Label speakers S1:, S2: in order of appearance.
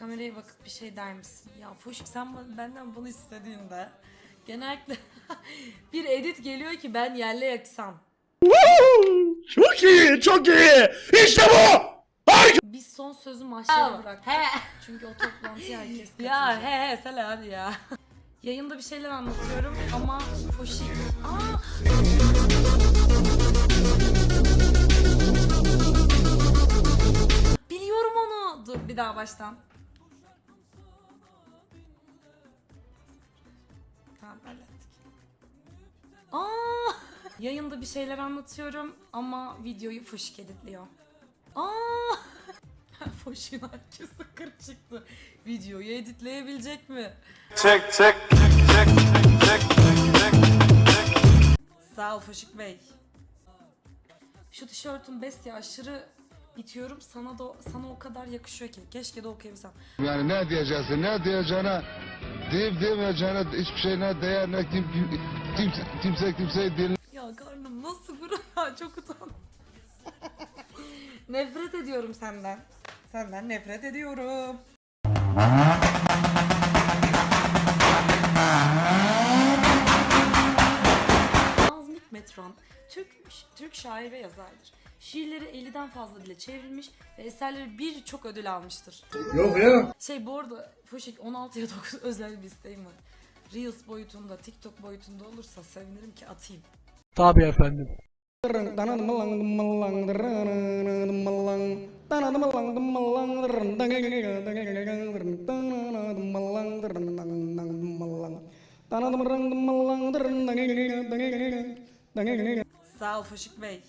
S1: kameraya bakıp bir şey der misin? Ya Foşuk sen benden bunu istediğinde genellikle bir edit geliyor ki ben yerle yaksam.
S2: Çok iyi, çok iyi. İşte bu.
S1: Bir son sözü mahşere bırak. He. Çünkü o toplantıya herkes katılacak.
S3: Ya he he sele hadi ya.
S1: Yayında bir şeyler anlatıyorum ama Foşik... Aa! Biliyorum onu. Dur bir daha baştan. Hallettik. Aa! Yayında bir şeyler anlatıyorum ama videoyu Foşik editliyor. Aa! Foşik'in herkesi kır çıktı. Videoyu editleyebilecek mi?
S4: Check, check, check, check, check, check.
S1: Sağ ol Foşik Bey. Şu tişörtün bestia aşırı itiyorum. Sana da sana o kadar yakışıyor ki. Keşke de okuyabilsem.
S5: Yani ne diyeceksin, ne diyeceğine, deyip demeyeceğine hiçbir şey ne değer ne kim, kim, kimse, kimse kimseyi dinle.
S1: Ya karnım nasıl bura çok utandım. nefret ediyorum senden. Senden nefret ediyorum. Nazım Hikmetran, Türk, Türk şair ve yazardır. Şiirleri 50'den fazla dile çevrilmiş ve eserleri birçok ödül almıştır.
S2: Yok ya.
S1: Şey bu arada Foşik 16 ya 9 özel bir isteğim var. Reels boyutunda, TikTok boyutunda olursa sevinirim ki atayım.
S6: Tabii efendim.
S1: Sağ ol Foşik Bey.